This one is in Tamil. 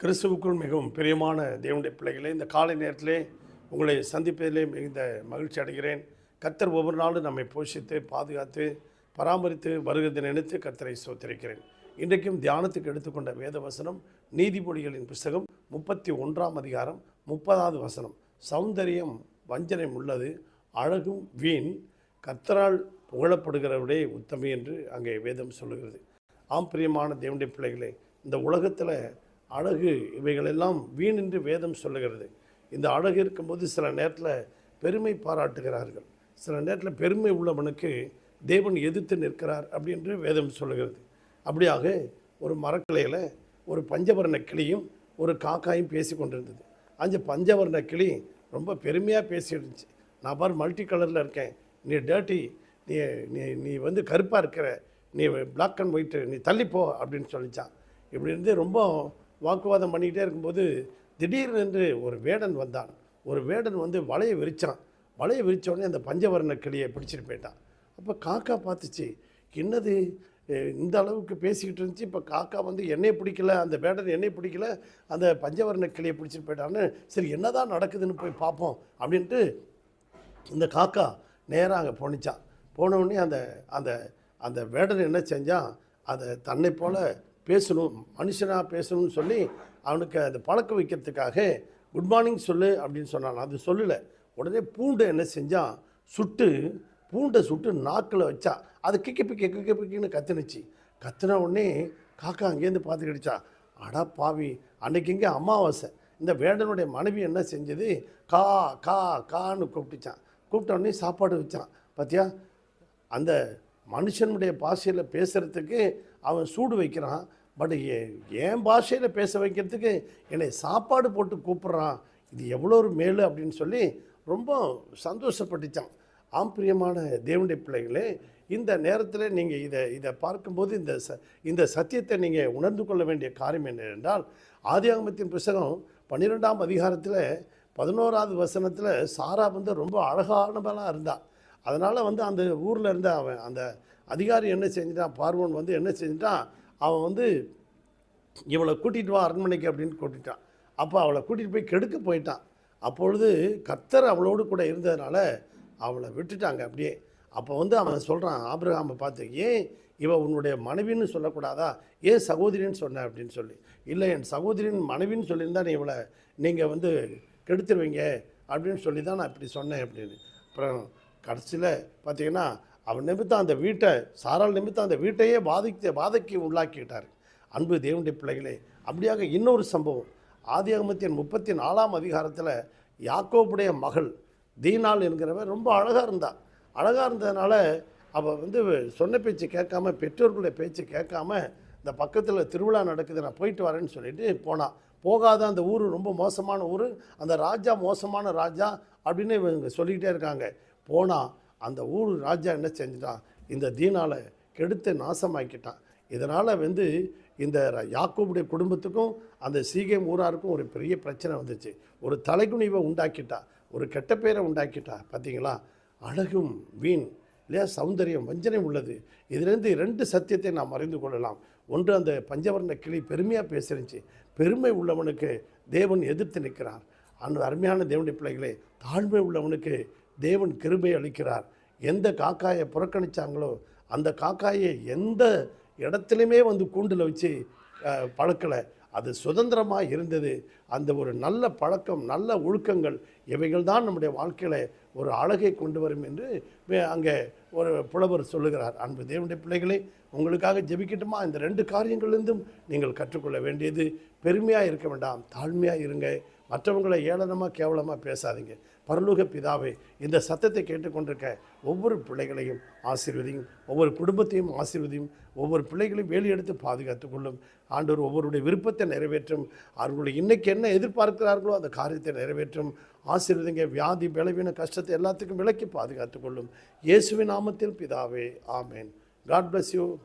கிறிஸ்துவுக்குள் மிகவும் பிரியமான தேவனுடைய பிள்ளைகளே இந்த காலை நேரத்திலே உங்களை சந்திப்பதிலே மிகுந்த மகிழ்ச்சி அடைகிறேன். கர்த்தர் ஒவ்வொரு நாளும் நம்மை போஷித்து பாதுகாத்து பராமரித்து வருகிறதை நினைத்து கர்த்தரை சோத்திருக்கிறேன் இன்றைக்கும் தியானத்துக்கு எடுத்துக்கொண்ட வேத வசனம் நீதிமொழிகளின் புஸ்தகம் முப்பத்தி ஒன்றாம் அதிகாரம் முப்பதாவது வசனம். சௌந்தரியம் வஞ்சனையும் உள்ளது அழகும் வீண் கர்த்தரால் புகழப்படுகிறவரே உத்தமி என்று அங்கே வேதம் சொல்லுகிறது. ஆம் பிரியமான தேவனுடைய பிள்ளைகளே இந்த உலகத்தில் அழகு இவைகளெல்லாம் வீண் என்று வேதம் சொல்லுகிறது. இந்த அழகு இருக்கும்போது சில நேரத்தில் பெருமை பாராட்டுகிறார்கள். சில நேரத்தில் பெருமை உள்ளவனுக்கு தேவன் எதிர்த்து நிற்கிறார் அப்படின்று வேதம் சொல்லுகிறது. அப்படியாக ஒரு மரக்கிளையில் ஒரு பஞ்சவர்ண கிளியும் ஒரு காக்காயும் பேசி கொண்டிருந்தது. அந்த பஞ்சவர்ண கிளி ரொம்ப பெருமையாக பேசிடுச்சு நான் பார் மல்டி கலரில் இருக்கேன். நீ டேர்ட்டி நீ நீ நீ வந்து கருப்பாக இருக்கிற நீ பிளாக் அண்ட் ஒயிட்டு நீ தள்ளிப்போ அப்படின்னு சொல்லிச்சான். இப்படி இருந்து ரொம்ப வாக்குவாதம் பண்ணிக்கிட்டே இருக்கும்போது திடீர்னு ஒரு வேடன் வந்தான். ஒரு வேடன் வந்து வலையை விரிச்சான். வலையை விரித்தோடனே அந்த பஞ்சவர்ண கிளியை பிடிச்சிட்டு போயிட்டான். அப்போ காக்கா பார்த்துச்சு என்னது? இந்த அளவுக்கு பேசிக்கிட்டு இருந்துச்சு. இப்போ காக்கா வந்து என்னை பிடிக்கல அந்த வேடன் என்னை பிடிக்கல அந்த பஞ்சவர்ண கிளியை பிடிச்சிட்டு போயிட்டான்னு சரி என்னதான் நடக்குதுன்னு போய் பார்ப்போம் அப்படின்ட்டு இந்த காக்கா நேராக அங்கே போனிச்சான். போனவுடனே அந்த அந்த அந்த வேடன் என்ன செஞ்சான் அதை தன்னை போல் பேசணும் மனுஷனாக பேசணும்னு சொல்லி அவனுக்கு அதை பழக்க வைக்கிறதுக்காக குட் மார்னிங் சொல்லு அப்படின்னு சொன்னான். அது சொல்லலை. உடனே பூண்டை என்ன செஞ்சான் சுட்டு பூண்டை சுட்டு நாக்கில் வச்சா அது கிக்க பிக்கி கிக்க பிக்கின்னு கத்துனுச்சு. கத்துன உடனே காக்கா அங்கேருந்து பார்த்துக்கிடுச்சா அடா பாவி அன்னைக்கு இங்கே அமாவாசை. இந்த வேடனுடைய மனைவி என்ன செஞ்சது? கா கா கான்னு கூப்பிட்டுச்சான் கூப்பிட்ட உடனே சாப்பாடு வச்சான். பார்த்தியா அந்த மனுஷனுடைய பாஷையில் பேசுகிறதுக்கு அவன் சூடு வைக்கிறான். பட் என் பாஷையில் பேச வைக்கிறதுக்கு என்னை சாப்பாடு போட்டு கூப்பிட்றான். இது எவ்வளோ ஒரு மேலு அப்படின்னு சொல்லி ரொம்ப சந்தோஷப்பட்டுச்சான். ஆம் பிரியமான தேவனுடைய பிள்ளைகளே இந்த நேரத்தில் நீங்கள் இதை இதை பார்க்கும்போது இந்த ச இந்த சத்தியத்தை நீங்கள் உணர்ந்து கொள்ள வேண்டிய காரியம் என்னவென்றால் ஆதியாகமத்தின் புஸ்தகம் பன்னிரெண்டாம் அதிகாரத்தில் பதினோராவது வசனத்தில் சாரா வந்து ரொம்ப அழகானவளாக இருந்தாள் அதனால் வந்து அந்த ஊரில் இருந்த அவன் அந்த அதிகாரி என்ன செஞ்சிட்டான் பார்வன் வந்து என்ன செஞ்சிட்டான் அவன் வந்து இவளை கூட்டிகிட்டு வா அரண்மனைக்கு அப்படின்னு கூட்டிட்டான். அப்போ அவளை கூட்டிகிட்டு போய் கெடுக்க போயிட்டான். அப்பொழுது கத்தர் அவளோடு கூட இருந்ததுனால அவளை விட்டுட்டாங்க அப்படியே. அப்போ வந்து அவன் சொல்கிறான் ஆபிரகாமை பார்த்து ஏன் இவ உன்னுடைய மனைவின்னு சொல்லக்கூடாதா? ஏன் சகோதரின்னு சொன்ன? அப்படின்னு சொல்லி. இல்லை என் சகோதரின் மனைவின்னு சொல்லியிருந்தா நீ இவளை நீங்கள் வந்து கெடுத்துருவீங்க அப்படின்னு சொல்லி தான் நான் இப்படி சொன்னேன் அப்படின்னு. அப்புறம் கடைசியில் பார்த்தீங்கன்னா அவன் நிமித்தம் அந்த வீட்டை சாரால் நிமித்தம் அந்த வீட்டையே பாதிக்க பாதைக்கு உள்ளாக்கிட்டார். அன்பு தேவனுடைய பிள்ளைகளே அப்படியாக இன்னொரு சம்பவம். ஆதியாகமத்தின் முப்பத்தி நாலாம் அதிகாரத்தில் யாக்கோபுடைய மகள் தீனால் என்கிறவன் ரொம்ப அழகாக இருந்தா. அழகாக இருந்ததுனால அவள் வந்து சொன்ன பேச்சு கேட்காம பெற்றோர்களுடைய பேச்சு கேட்காம இந்த பக்கத்தில் திருவிழா நடக்குது நான் போயிட்டு வரேன்னு சொல்லிட்டு போனான் போகாத அந்த ஊர் ரொம்ப மோசமான ஊர் அந்த ராஜா மோசமான ராஜா அப்படின்னு இவங்க சொல்லிக்கிட்டே இருக்காங்க. போனால் அந்த ஊர் ராஜா என்ன செஞ்சிட்டான் இந்த தீனாலை கெடுத்து நாசமாக்கிட்டான் இதனால் வந்து இந்த யாக்கோபுடைய குடும்பத்துக்கும் அந்த சீகேம் ஊராருக்கும் ஒரு பெரிய பிரச்சனை வந்துச்சு. ஒரு தலைகுனிவை உண்டாக்கிட்டா. ஒரு கெட்ட பேரை உண்டாக்கிட்டா. பார்த்தீங்களா அழகும் வீண் இல்லையா? சௌந்தரியம் வஞ்சனை உள்ளது. இதிலிருந்து ரெண்டு சத்தியத்தை நாம் அறிந்து கொள்ளலாம். ஒன்று அந்த பஞ்சவர்ண கிளி பெருமையாக பேசிருந்துச்சு. பெருமை உள்ளவனுக்கு தேவன் எதிர்த்து நிற்கிறார். அந்த அருமையான தேவனுடைய பிள்ளைகளே தாழ்மை உள்ளவனுக்கு தேவன் கிருபை அளிக்கிறார். எந்த காக்காயை புறக்கணிச்சாங்களோ அந்த காக்காயை எந்த இடத்துலையுமே வந்து கூண்டில் வச்சு பழக்கலை. அது சுதந்திரமாக இருந்தது. அந்த ஒரு நல்ல பழக்கம் நல்ல ஒழுக்கங்கள் இவைகள் தான் நம்முடைய வாழ்க்கையில் ஒரு அழகை கொண்டு வரும் என்று அங்கே ஒரு புலவர் சொல்லுகிறார் அன்பு தேவனுடைய பிள்ளைகளே உங்களுக்காக ஜெபிக்கட்டுமா? இந்த ரெண்டு காரியங்களிலிருந்தும் நீங்கள் கற்றுக்கொள்ள வேண்டியது பெருமையாக இருக்க வேண்டாம் தாழ்மையாக இருங்க. மற்றவங்களை ஏளனமாக கேவலமாக பேசாதீங்க. பரலோக பிதாவை இந்த சத்தத்தை கேட்டுக்கொண்டிருக்க ஒவ்வொரு பிள்ளைகளையும் ஆசீர்வதியும் ஒவ்வொரு குடும்பத்தையும் ஆசீர்வதியும் ஒவ்வொரு பிள்ளைகளையும் வேலி எடுத்து பாதுகாத்துக்கொள்ளும் ஆண்டவர் ஒவ்வொருடைய விருப்பத்தை நிறைவேற்றும். அவர்களுடைய இன்னைக்கு என்ன எதிர்பார்க்கிறார்களோ அந்த காரியத்தை நிறைவேற்றும். ஆசீர்வதிங்க வியாதி பலவீன கஷ்டத்தை எல்லாத்துக்கும் விலக்கி பாதுகாத்துக்கொள்ளும் இயேசுவின் நாமத்தில் பிதாவே ஆமேன். God bless you